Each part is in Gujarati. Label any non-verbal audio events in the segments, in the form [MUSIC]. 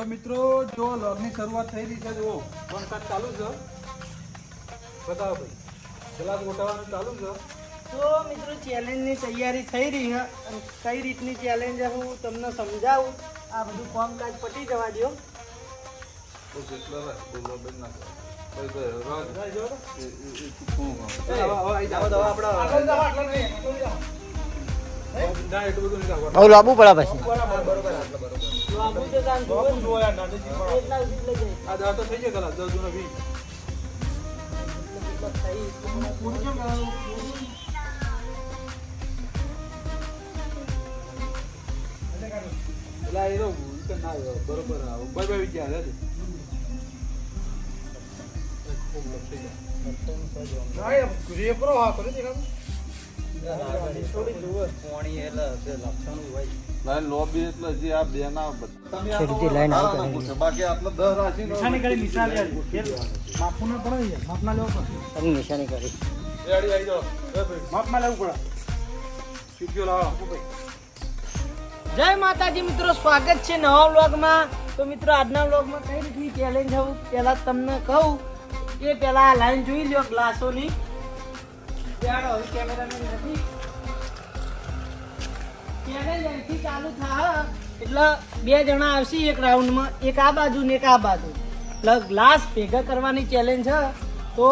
તો મિત્રો જો લગની શરૂઆત થઈ રહી છે જુઓ વરસાદ ચાલુ છે. બતાવો ભાઈ ગ્લાસ ગોઠવવાનું ચાલુ છે? તો મિત્રો ચેલેન્જની તૈયારી થઈ રહી છે. અને કઈ રીતની ચેલેન્જ હું તમને સમજાવું. આ બધું કામકાજ પટી જવા દો આપણે- હવે લાવવું પડે પછી બરાબર, બરોબર, આટલા બરોબર. લાંબુ. એટલા. આ ના. લાઈન ના નિશાની કરી રેડી જાઓ. માપમાં લેવું પડે. લાવો. જય માતાજી મિત્રો સ્વાગત છે નવા વ્લોગમાં તો મિત્રો આજના વ્લોગમાં કઈ રીતની ચેલેન્જ આવું પહેલા તમને કહું એ પેલા આ લાઈન જોઈ લ્યો ગ્લાસોની થાય એટલે બે જણા આવશે એક રાઉન્ડમાં, એક આ બાજુ એક આ બાજુ. એટલે ગ્લાસ ભેગા કરવાની ચેલેન્જ છે તો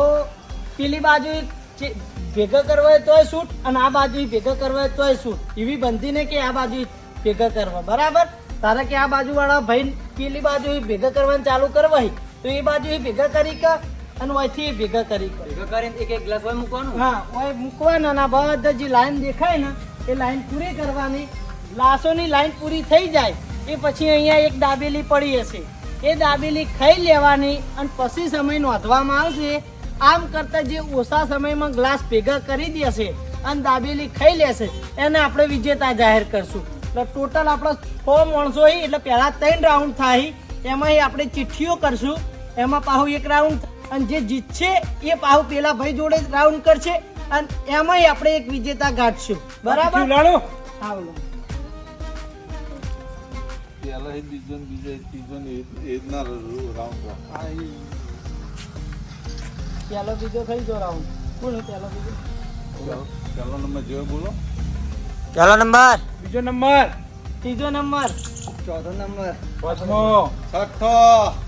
પેલી બાજુ ભેગા કરવા હોય તોય શૂટ અને આ બાજુ ભેગા કરવા તોય શૂટ એવી બનતી કે આ બાજુ ભેગા કરવા. બરાબર? તારે કે આ બાજુ વાળા ભાઈ પેલી બાજુ ભેગા કરવાનું ચાલુ કરવા તો એ બાજુ ભેગા કરી કે અને ઓયથી ભેગા કરી કે હા ઓય મૂકવાના ના બધા જે લાઈન દેખાય ને એ લાઈન પૂરી કરવાની. ગ્લાસોની લાઈન પૂરી થઈ જાય એ પછી અહીંયા એક દાબેલી પડી હશે. એ દાબેલી ખાઈ લેવાની અને પછી સમય નોંધવામાં આવશે. આમ કરતા જે ઓછા સમયમાં ગ્લાસ ભેગા કરી દેશે અને દાબેલી ખાઈ લેશે એને આપણે વિજેતા જાહેર કરશું. એટલે ટોટલ આપણે છ માણસો એટલે પહેલા ત્રણ રાઉન્ડ થાય. એમાં આપણે ચિઠ્ઠીઓ કરશું. એમાં પાછું એક રાઉન્ડ અને જે જીતશે એ પાવ પેલા ભાઈ જોડે રાઉન્ડ કરશે અને એમાંય આપણે એક વિજેતા ગાંઠશું. બરાબર? લાડો બોલો પહેલા એ બીજો ને બીજો ત્રીજો ને એ- જ ના રાઉન્ડ બીજો થઈ ગયો રાઉન્ડ કોણ પહેલો બીજો. પહેલો નંબર જોયો બોલો. ચાલો નંબર? બીજો નંબર. ત્રીજો નંબર. ચોથો નંબર. પાંચમો. છઠ્ઠો.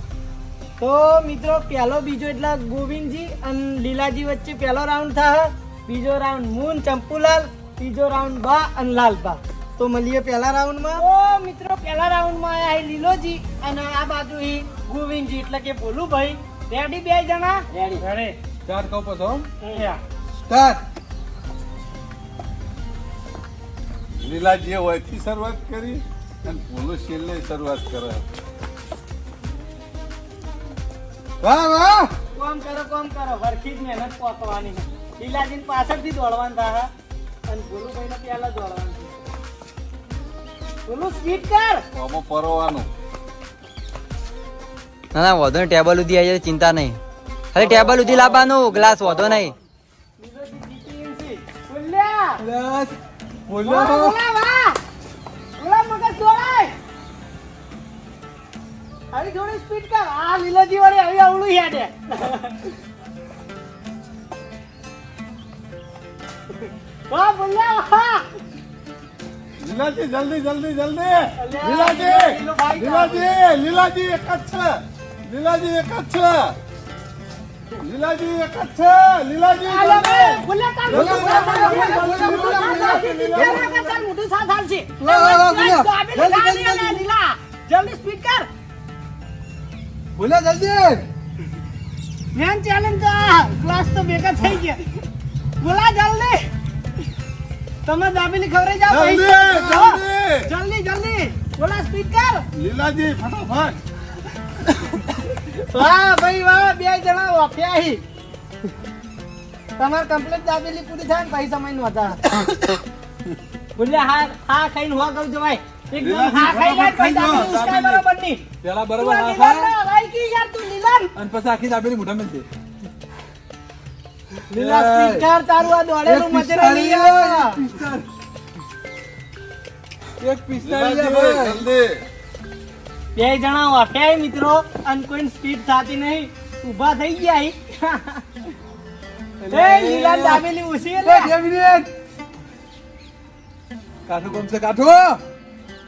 તો મિત્રો પહેલો બીજો એટલે ગોવિંદજી અને લીલાજી વચ્ચે પહેલો રાઉન્ડ થાય બીજો રાઉન્ડ મૂન ચંપુલાલ ત્રીજો રાઉન્ડ બા અને લાલબા. તો મળીએ પહેલા રાઉન્ડમાં ઓ મિત્રો પહેલા રાઉન્ડમાં આયા છે લીલોજી અને આ બાજુ એ ગોવિંદજી. એટલે કે બોલું ભાઈ રેડી બે જણા? રેડી ચાર કહો પછી સ્ટાર્ટ લીલાજીએ વયથી શરૂઆત કરી અને ભોલો છેલ્લે શરૂઆત કરે. વાહ વાહ. કોમ કરો કોમ કરો. હરખી જ મહેનત પોકવાની લીલાજીને પાછળથી દોડવાનું થાય અને ભોલુભાઈને પહેલા દોડવાનું છે. સ્પીડ કર. આમાં પરવાનું ના ના વધો નહીં ટેબલ ઉધી આવી જાય ચિંતા નહીં. ખાલી ટેબલ ઉધી લાવવાનું ગ્લાસ વધો નહીં. બોલ્યા. બોલ્યો આવી થોડી સ્પીડ કર. આ લીલાજી વાળી આવી અવળું યાદે વાહ બોલ્યા વાહ. લીલાજી જલ્દી જલ્દી જલ્દી. લીલાજી લીલાજી લીલાજી એક જ છે. લીલાજી એક જ છે. લીલાજી એક જ છે. લીલાજી. જલ્દી. સ્પીડ કર. બોલ્યા જલ્દી. મેન ચેલેન્જ તો આ ક્લાસ તો ભેગા થઈ ગયા. બોલા જલ્દી. તમે દાબીલી ખવડાઈ જાઓ જલ્દી, જલ્દી. જલ્દી બોલા સ્પીડ કર. લીલાજી ફટાફટ. વાહ ભાઈ વાહ બે જણા વાફ્યા હી તમાર કમ્પ્લીટ દાબેલી પૂરી થાય ને પૈસા સમયનું હતા બોલ્યા હા હા ખાઈને હોવા કહું ભાઈ. એકદમ હા ખાઈ લે. પૈસા બરાબર નહીં પેલા બરાબર હા ગઈ યાર તું લીલાને. અને પછી આખી દાબેલી મોઢા મેલતી લીલા એય. સ્પીડ કર તારું આ દોડેલું મજરે લઈ આવ. એક પિસ્તાળીસ જલ્દી. બે જણા વાટ્યા મિત્રો અને કોઈ સ્પીડ થતી નહીં. ઊભા થઈ ગયા એ લીલા દાબેલી ઓછી બે મિનિટ. કાઠો કોમ સે કાઠો.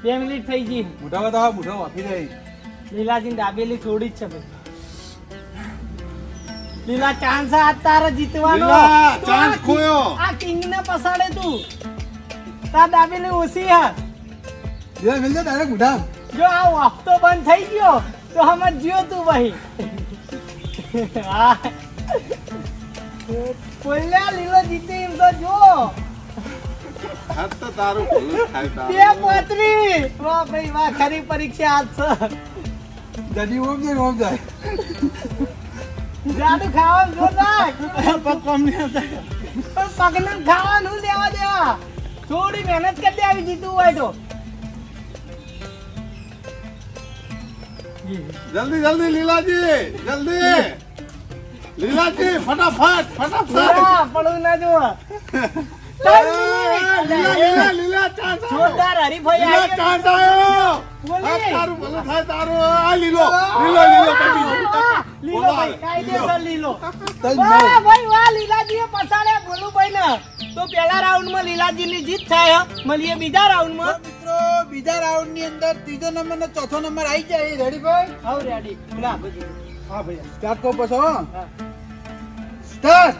બે મિનિટ થઈ ગઈ. મોઢા બતાવો મોઢા વાફી દે લીલાજી દાબેલી થોડી જ છે ભાઈ લીલા ચાન્સ આ તારે જીતવાનો. ચાન્સ આ કિંગ- ખોયો. આ કિંગ ને પસાડે તું. તાર દાબેલી ઓછી હે. જો મિલ જો તારે મોઢા જો આ હફતો બંધ થઈ ગયો તો હમણાં જીઓ તું ભાઈ. કોલ્યા લીલો જીતે એમ તો જો. હાથ તો તારું ભલું થાય બે તારું. પોતરી. વાહ ભાઈ વાહ ખરી પરીક્ષા આજ છે જડી ઓમ જાય ઓમ જાય જાદુ ખાવાનું જોરદાર પણ પગને ખાવાનું લેવા દેવા? થોડી મહેનત કરી દે આવી જીતું હોય તો. જલ્દી જલ્દી લીલાજી જલ્દી. લીલાજી ફટાફટ ફટાફટ. ના, પડવું ના જોવે. [LAUGHS] એ, લીલા લીલા લીલા ચાન્સ જોરદાર હરીફાઈ લીલા ચાન્સ આવ્યો આ તારું ભલું થાય તારું. આ લીલો. લીલો લીલો પડી લીલો ભાઈ કાયદેસર લીલો. વાહ ભાઈ વાહ લીલાજીએ પસાડ્યા ભોલુભાઈ ને તો પેલા રાઉન્ડમાં લીલાજીની જીત થાય. મળીએ બીજા રાઉન્ડમાં. મિત્રો બીજા રાઉન્ડની અંદર ત્રીજો નંબર ને ચોથો નંબર આવી જાય. રેડી ભાઈ? હવ રેડી. હા ભાઈ સ્ટાર્ટ કરો પછી હા. સ્ટાર્ટ.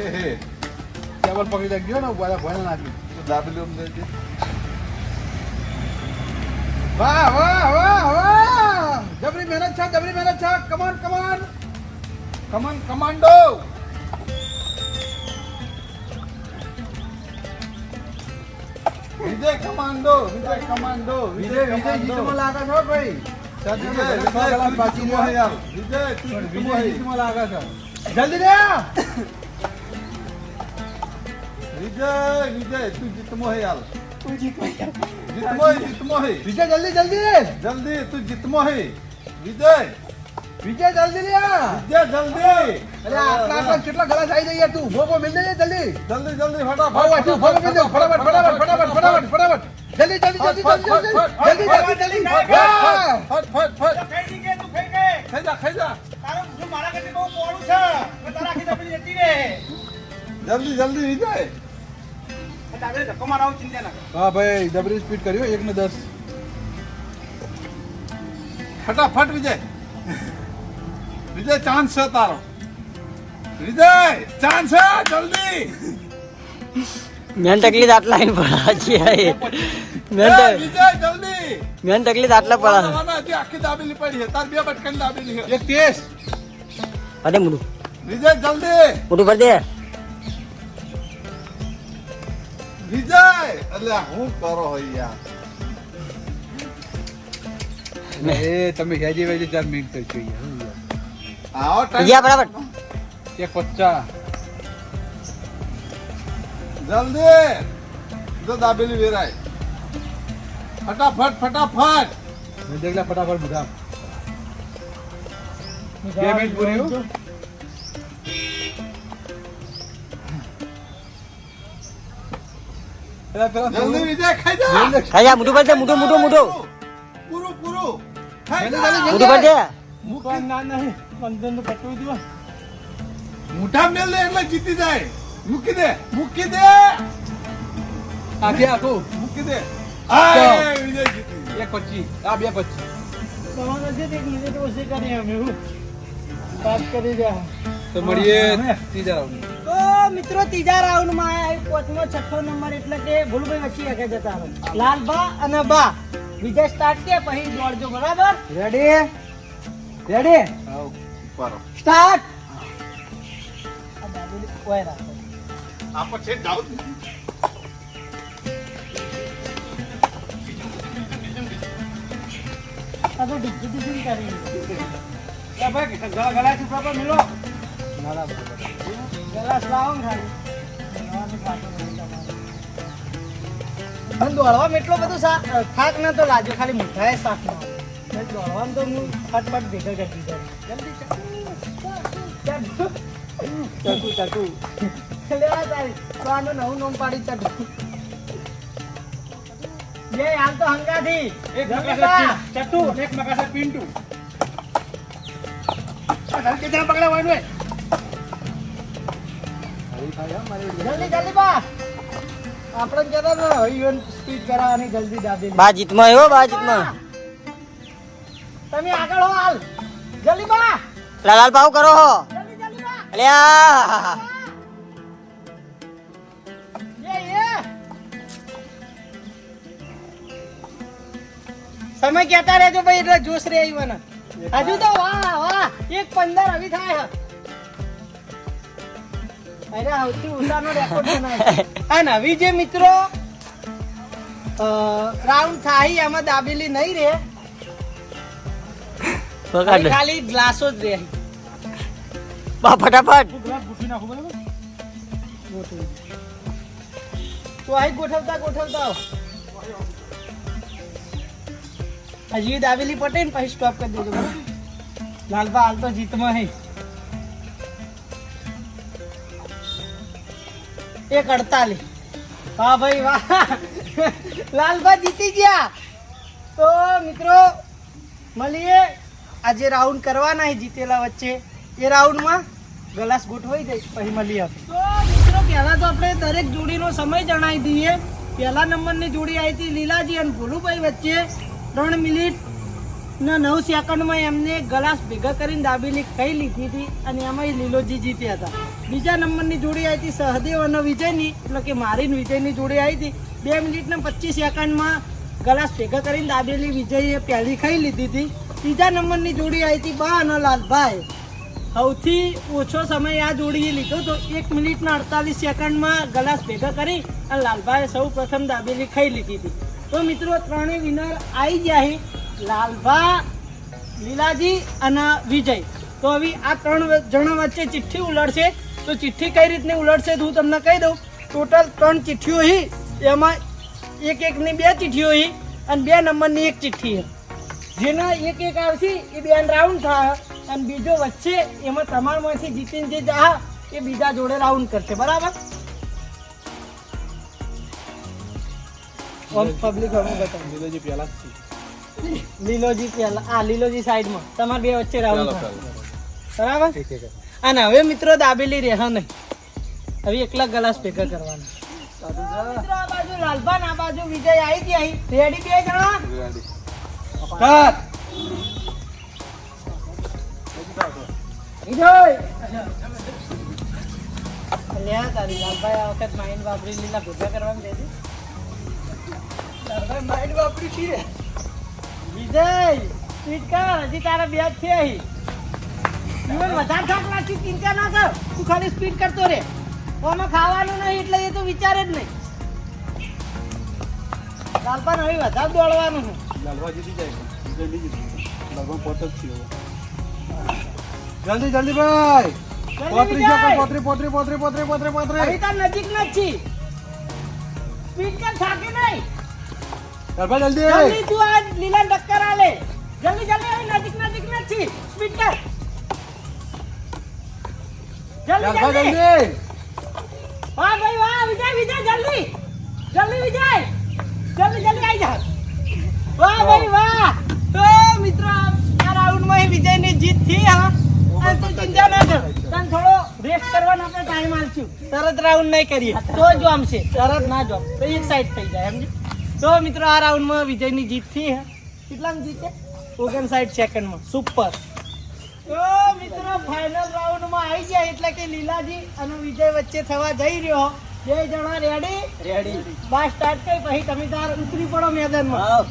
એ હે ટેબલ પકડી રાખજો ને ઊભા ભણ નાખી દાબેલી આમ દેજે. વાહ વાહ વાહ વાહ જબરી મહેનત છે જબરી મહેનત છે કમાન કમાન કમાન commando Vijay commando Vijay commando Vijay Vijay જીતમાં લાગે છો ભાઈ વિજય વિજય. જીતમાં લાગે છો જલ્દી રે વિજય વિજય તું જીતમો હે હાલ. તું જીતમો જીતમો હે જીતમો હે વિજય જલ્દી જલ્દી. જલ્દી તું જીતમો હે વિજય. વિજય જલ્દી લે. વિજય જલ્દી. અરે આટલા આટલા કેટલા ગળા થઈ જઈએ તું? ઊભો ઊભો મિલ જઈએ જલ્દી. જલ્દી જલ્દી ફટાફટ ઊભો ઊભો મિલ જાવ ફટાફટ ફટાફટ ફટાફટ ફટાફટ ફટાફટ જલ્દી જલ્દી જલ્દી જલ્દી જલ્દી. જલ્દી જલ્દી ફટ ફટ ફટ ફેંકી ગયે તું ફેંકે ખાઈ જા ખાઈ જા. તારું હું મારા કરતી બહુ પોળું છે. તારા આખી દબડી જતી રહે. જલ્દી જલ્દી વિજય. હા ભાઈ જબરી સ્પીડ કર્યો એક ને દસ. ફટાફટ વિજય. વિજય ચાન્સ છે તારો. વિજય ચાન્સ છે જલ્દી. મેન તકલીફ આટલા આઈને પડા છે મેન વિજય જલ્દી. મેન તકલીફ આટલા પડા આના આખી દાબેલી પડી છે. તાર બે બટકન દાબેલી છે. એક ટેસ્ટ. અરે મુડુ વિજય જલ્દી. મુડુ ભર દે. વિજય એટલે હું કરો યાર. એ તમે હેજી વેજી ચાર મિનિટ તો યાર. આવો ટાઈમ. બરાબર. એક પચાસ જલ્દી. જો દાબેલી વેરાય. ફટાફટ ફટાફટ. દેખલા ફટાફટ બધા. બે મિનિટ પૂરી જલ્દી વિજય ખાઈ જા. ખાઈ જા મોટું પર પૂરું જા. મુકાન ના નહીં. પંદરનું પટવું દો મોઢા મેલ દે એટલે જીતી જાય. મૂકી દે મૂકી દે. આખે આખું. મૂકી દે. આ વિજય જીતી. એક પચીસ. આ બે પચીસ. તમારે છે એક મિનિટ ઓછી કરી અમે વાત કરી રહ્યા. તો મળીએ ત્રીજા રાઉન્ડ મિત્રો ત્રીજા રાઉન્ડમાં આવ્યા પાંચમો છઠ્ઠો નંબર એટલે કે ભૂલભાઈ વચ્ચે આગળ જતા રહો લાલ બા અને બા. બીજા સ્ટાર્ટ કે પછી દોડજો બરાબર? રેડી રેડી સ્ટાર્ટ કરી. મિલો. ના દોડવામાં એટલો બધો થાક ન તો લાગ્યો ખાલી મીઠાએ શાક ના દોડવાનું તો હું ફટફટ ભેગા કરી દીધો જલ્દી ચકુ ચકુ. નવું નોમ પાડી ચકુ. બે હાલ તો હંગાથી. એક હોય આપણે કહેતા ને ઇવન સ્પીડ કરાવવાની જલ્દી દાબેલી બા જીતમાં આવ્યો બા જીતમાં. તમે આગળ હો હાલ. જલ્દી બા. લાલાલ ભાવ કરો હો. અલ્યા સમય કહેતા રહેજો ભાઈ એટલે જોશ રે આવ્યો હજુ તો વાહ વાહ એક પંદર આવી થાય. અરે આવતી ઊંચાનો રેકોર્ડ બનાવ્યો અને હવે જે મિત્રો રાઉન્ડ થાય એમાં દાબેલી નહીં રે ખાલી ગ્લાસો જ રે બા ફટાફટ. તો આઈ ગોઠવતા ગોઠવતા હજી દાબેલી પટે ને પછી સ્ટોપ કરી દેજો લાલબા હાલ તો જીતમાં હે. એક અડતાલીસ. વાહ ભાઈ, વાહ. લાલભાઈ જીતી ગયા. તો મિત્રો, મળીએ. આજે રાઉન્ડ કરવાના જીતેલા વચ્ચે. એ રાઉન્ડમાં ગ્લાસ ગોઠવાઈ જાય પછી મળીએ તો મિત્રો, પહેલાં તો આપણે દરેક જોડીનો સમય જણાવી દઈએ. પહેલા નંબરની જોડી આવી હતી લીલાજી અને ભોલુભાઈ વચ્ચે. ત્રણ મિનિટ ના નવ સેકન્ડમાં એમને ગ્લાસ ભેગા કરીને દાબેલી ખાઈ લીધી હતી અને એમાં લીલોજી જીત્યા હતા. બીજા નંબરની જોડી આવી હતી સહદેવ અને વિજયની. એટલે કે મારીને વિજયની જોડી આવી હતી. બે મિનિટને પચીસ સેકન્ડમાં ગ્લાસ ભેગા કરીને દાબેલી વિજયે પહેલી ખાઈ લીધી હતી. ત્રીજા નંબરની જોડી આવી હતી બા અને લાલભાઈ. સૌથી ઓછો સમય આ જોડીએ લીધો તો એક મિનિટના અડતાલીસ સેકન્ડમાં ગ્લાસ ભેગા કરી અને લાલભાઈએ સૌ પ્રથમ દાબેલી ખાઈ લીધી હતી. તો મિત્રો, ત્રણેય વિનર આવી ગયા લાલભા, લીલાજી અને વિજય. તો હવે આ ત્રણ જણા વચ્ચે ચિઠ્ઠી ઉલટશે તો ચિઠ્ઠી કઈ રીતની ઉલટશે હું તમને કહી દઉં. ટોટલ ત્રણ ચિઠ્ઠીઓ હી એમાં એક એકની બે ચિઠ્ઠીઓ હી અને બે નંબરની એક ચિઠ્ઠી જેના એક એક આવશે એ બે રાઉન્ડ થાય અને બીજો વચ્ચે એમાં તમારામાંથી જીતીને જે જા એ બીજા જોડે રાઉન્ડ કરશે. બરાબર? પબ્લિક હવે બતાવો. લીલોજી પહેલા લીલોજી પહેલા આ લીલોજી સાઈડમાં તમારે બે વચ્ચે રાઉન્ડ બરાબર? અને હવે મિત્રો દાબેલી રહે નહીં. હવે એકલા ગ્લાસ ભેગા કરવાના. બાજુ લાલભાન આ બાજુ વિજય આવી ગયા રેડી બે વિજય અલ્યા તારી લાલભાઈ આ વખત માઇન્ડ વાપરી લીલા ભેગા કરવાનું દે લાલભાઈ માઇન્ડ વાપરી છે વિજય કર, હજી તારા બે જ છે અહીં. જીવન વધારે થાક લાગતી ચિંતા ના કર તું ખાલી સ્પીડ કરતો રે. આમાં ખાવાનું નહીં એટલે એ તો વિચારે જ નહીં. લાલપાન હવે વધારે દોડવાનું છે. લાલવા જીતી જાય જલ્દી જીતી લગભગ પોત જ. જલ્દી જલ્દી ભાઈ. પોતરી જો પોતરી પોતરી પોતરી પોતરી પોતરી પોતરી. અહીં તાર નજીક ન છી. સ્પીડ કર થાકે નહીં. ગરબા જલ્દી. જલ્દી તું આ લીલા ડક્કર આલે. જલ્દી જલ્દી હવે નજીક નજીક ન છી. સ્પીડ કર. જલ્દી જલ્દી. વાહ ભાઈ વાહ વિજય વિજય જલ્દી. જલ્દી વિજય. જલ્દી જલ્દી આવી જા. વાહ ભાઈ વાહ. તો મિત્રો આ રાઉન્ડમાં વિજયની જીત થઈ હા. અને તું ચિંતા ના કર. તને થોડો રેસ્ટ કરવાનો આપણે ટાઈમ આલશું. તરત રાઉન્ડ નહીં કરીએ. તો જ આમશે તરત ના જો તો એક સાઈડ થઈ જાય સમજે તો મિત્રો આ રાઉન્ડમાં વિજયની જીત થઈ હે. કેટલામાં જીતે? ઓગણસાઠ સેકન્ડમાં સુપર. તો મિત્રો ફાઇનલ રાઉન્ડમાં આવી ગયા એટલે કે લીલાજી અને વિજય વચ્ચે થવા જઈ રહ્યો. બે જણા રેડી રેડી બસ સ્ટાર્ટ કરી પછી તમે તાર ઉતરી પડો મેદાનમાં.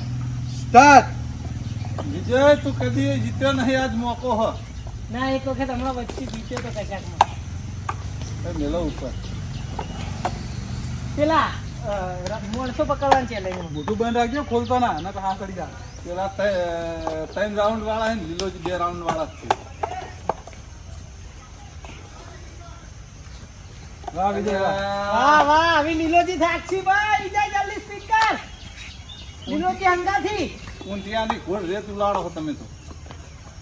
સ્ટાર્ટ વિજય તું કદી જીત્યો નહીં આજ મોકો હ. ના એક વખત હમણાં વચ્ચે જીત્યો તો મેલો ઉપર. પેલા અ, ર- છે પકડવાનું ચેલેન્જ મોટું બંધ રાખજો ખોલતો ના નકર હા કરી જા પેલા ત્રણ ત્રણ રાઉન્ડ વાળા છે ને લીલોજી બે રાઉન્ડ વાળા જ છે. વાહ વિજય વાહ. વાહ હવે લીલોજી થાકશી ભાઈ. વિજય જલ્દી સ્પીડ કર અંગાથી. હંગાથી ઊંધી આની ઘોડ રેત ઉલાડો છો તમે તો.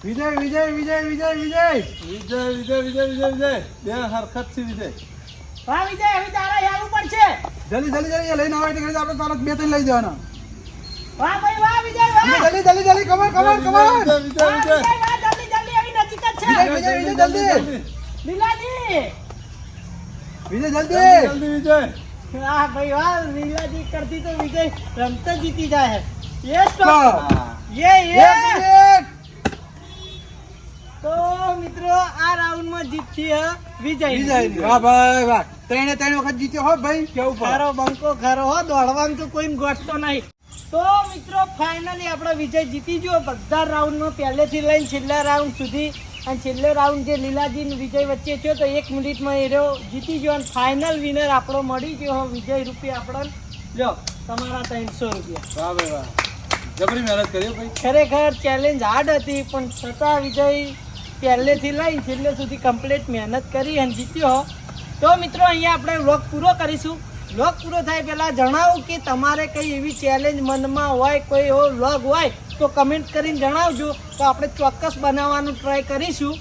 વિજય વિજય વિજય વિજય વિજય. વિજય વિજય વિજય વિજય વિજય. બે હરખત છે વિજય. વાહ વિજય હવે તારા યારું છે. જલ્દી જલ્દી જલ્દી લઈને આવે એટલે આપણે તરત બે ત્રણ લઈ જવાના. વાહ ભાઈ વાહ વિજય વાહ. જલ્દી જલ્દી જલ્દી કમર કમર કમર વિજય જલ્દી જલ્દી આવી નજીક જ છે. વિજય વિજય જલ્દી. લીલાજી વિજય જલ્દી! જલ્દી વિજય! વાહ ભાઈ વાહ લીલાજી કરતી તો વિજય રમતો જીતી જાય યસ તો યે યે તો મિત્રો આ રાઉન્ડમાં જીતતી હે વિજય વિજય વાહ ભાઈ વાહ. ત્રણે ત્રણ વખત જીત્યો હો ભાઈ. કેવું ખરો બંકો ખરો હો દોડવાનું તો કોઈ ગોઠતો નહીં. તો મિત્રો ફાઇનલી આપણો વિજય જીતી ગયો. બધા રાઉન્ડમાં પહેલેથી લઈને છેલ્લા રાઉન્ડ સુધી અને છેલ્લો રાઉન્ડ જે લીલાજી વિજય વચ્ચે થયો તો એક મિનિટમાં એ રહ્યો. જીતી ગયો અને ફાઇનલ વિનર આપણો મળી ગયો. વિજય રૂપિયા આપણને જો તમારા ત્રણસો રૂપિયા. વાહ ભાઈ વાહ. જબરી મહેનત કરી ભાઈ. ખરેખર ચેલેન્જ હાર્ડ હતી પણ છતાં વિજય પહેલેથી લઈને છેલ્લે સુધી કમ્પ્લીટ મહેનત કરી અને જીત્યો. તો મિત્રો અહીંયા આપણે વ્લોગ પૂરો કરીશું. વ્લોગ પૂરો થાય પહેલાં જણાવું કે તમારે કઈ એવી ચેલેન્જ મનમાં હોય કોઈ એવો વ્લોગ હોય તો કમેન્ટ કરીને જણાવજો. તો આપણે ચોક્કસ બનાવવાનું ટ્રાય કરીશું.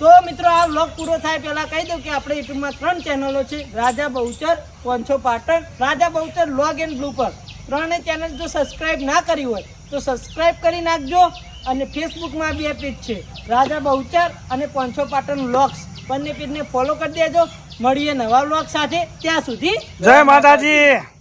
તો મિત્રો, આ વ્લોગ પૂરો થાય પહેલાં કહી દઉં કે આપણે યુટ્યુબમાં ત્રણ ચેનલો છે. Raja Bahuchar પોંછો Patan, Raja Bahuchar log and blooper ત્રણે ચેનલ જો સબસ્ક્રાઇબ ના કરી હોય, તો સબસ્ક્રાઇબ કરી નાખજો. અને ફેસબુકમાં બે પેજ છે. રાજા બહુચર અને પોંછો પાટણ વ્લોગ્સ બંને પેજને ફોલો કરી દેજો. મળીએ નવા વ્લોગ સાથે. ત્યાં સુધી જય માતાજી.